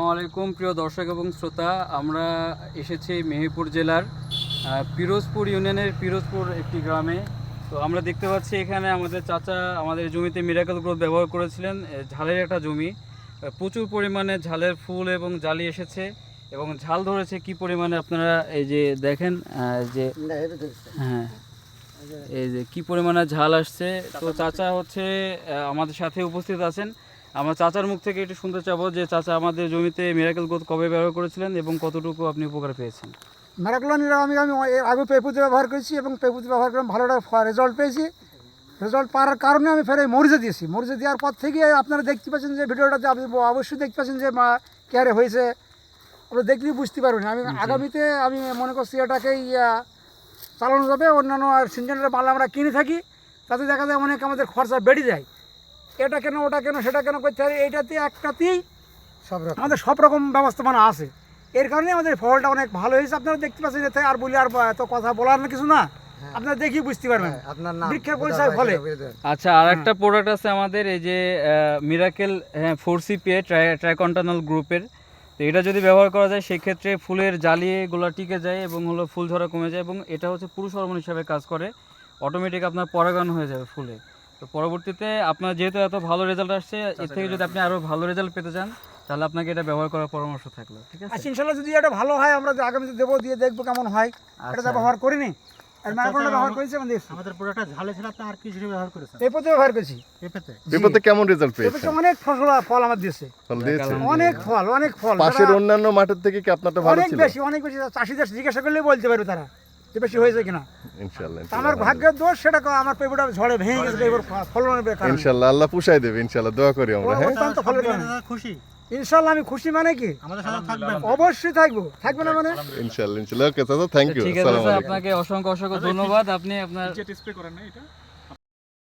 আসসালামু আলাইকুম প্রিয় দর্শক এবং শ্রোতা। আমরা এসেছি মেহেরপুর জেলার পিরোজপুর ইউনিয়নের পিরোজপুর একটি গ্রামে। তো আমরা দেখতে পাচ্ছি এখানে আমাদের চাচা আমাদের জমিতে মিরাকেল গ্রোথ ব্যবহার করেছিলেন। ঝালের একটা জমি। প্রচুর পরিমাণে ঝালের ফুল এবং জালি এসেছে এবং ঝাল ধরেছে। কি পরিমাণে আপনারা এই যে দেখেন যে হ্যাঁ এই যে কি পরিমাণে ঝাল আসছে। তো চাচা হচ্ছে আমাদের সাথে উপস্থিত আছেন। আমরা চাচার মুখ থেকে একটু শুনতে চাবো যে চাচা আমাদের জমিতে মিরাকেল গোদ কবে ব্যবহার করেছিলেন এবং কতটুকু আপনি উপকার পেয়েছেন? ম্যারাক্লোনির আমি আমি এর আগে পেপুতে ব্যবহার করেছি এবং পেপুতে ব্যবহার করে ভালো একটা রেজাল্ট পেয়েছি। রেজাল্ট পাওয়ার কারণে আমি ফের মরিচে দিয়েছি। মরিচে দেওয়ার পর থেকে আপনারা দেখতে পাচ্ছেন যে ভিডিওটাতে আপনি অবশ্যই দেখতে পাচ্ছেন যে মা কেয়ারে হয়েছে। আপনারা দেখলেই বুঝতে পারবেন। আমি আগামীতে আমি মনে করছি এটাকেই চালানো যাবে। অন্যান্য সিনজেনের মাল আমরা কিনে থাকি তাতে দেখা যায় অনেক আমাদের খরচা বেড়ে যায়। এটা কেন ওটা কেন সেটা কেন করতে হবে এইটাতে একটাতেই সব রকম। আমাদের সব রকম ব্যবস্থাপনা আছে। এর কারণে আমাদের ফলটা অনেক ভালো হয়েছে। আপনারা দেখতে পাচ্ছেন এতে আর বলি আর তো কথা বলার না কিছু না। আপনারা দেখি বুঝতে পারবেন। আপনার নাম বৃক্ষের পরিচয় ফলে। আচ্ছা আর একটা প্রোডাক্ট আছে আমাদের এই যে মিরাকেল হ্যাঁ ফোর সিপিএ ট্রাইকন্টানাল গ্রুপের তো এটা যদি ব্যবহার করা যায় সেক্ষেত্রে ফুলের জালিয়েগুলো টিকে যায় এবং হলো ফুল ঝরা কমে যায় এবং এটা হচ্ছে পুরুষ হরমোন হিসাবে কাজ করে। অটোমেটিক আপনার পরাগায়ন হয়ে যাবে ফুলে। তো পরবর্তীতে আপনার যেহেতু এত ভালো রেজাল্ট আসছে এর থেকে যদি আপনি আরও ভালো রেজাল্ট পেতে চান তাহলে আপনাকে এটা ব্যবহার করার পরামর্শ থাকল ঠিক আছে? আচ্ছা ইনশাল্লাহ যদি এটা ভালো হয় আমরা আগামীতে দেবো দিয়ে দেখব কেমন হয়। এটা তো আচ্ছা। ব্যবহার করিনি। আর ম্যারাকনটা ব্যবহার করেছি আমি দেখছি আমাদের পুরোটা ঝালে ছিল আপনি আর কি ব্যবহার করেছেন? এই পথে ব্যবহার করেছি। পেঁপেতে? পেঁপেতে কেমন রেজাল্ট পেয়েছেন? অনেক ফসল ফল আমার দিয়েছে। ফল দিয়েছে অনেক ফল অনেক ফল। পাশের অন্যান্য মাঠের থেকে কি আপনারটা ভালো ছিল? অনেক বেশি অনেক বেশি। চাষিদের জিজ্ঞাসা করলেই বলতে পারবে তারা। যে বেশি হয়েছে কিনা। ইনশাআল্লাহ আমার ভাগ্যের দোষ সেটা ক- আমার পেঁপেটা ঝড়ে ভেঙে গেছে পেঁপের ফলনের বেকার ইনশাআল্লাহ আল্লাহ পুষাই দেবে ইনশাআল্লাহ দোয়া করি আমরা হ্যাঁ? অত্যন্ত ফলের খুশি? ইনশাল্লাহ আমি খুশি মানে কি? আমাদের সাথে থাকবেন। অবশ্যই থাকব। থাকবে না মানে? ইনশাআল্লাহ ইনশাআল্লাহ ওকে চাচা থ্যাংক ইউ আসসালামু আলাইকুম। আপনাকে অসংখ্য অসংখ্য ধন্যবাদ আপনি আপনার স্প্রে করেন না এটা?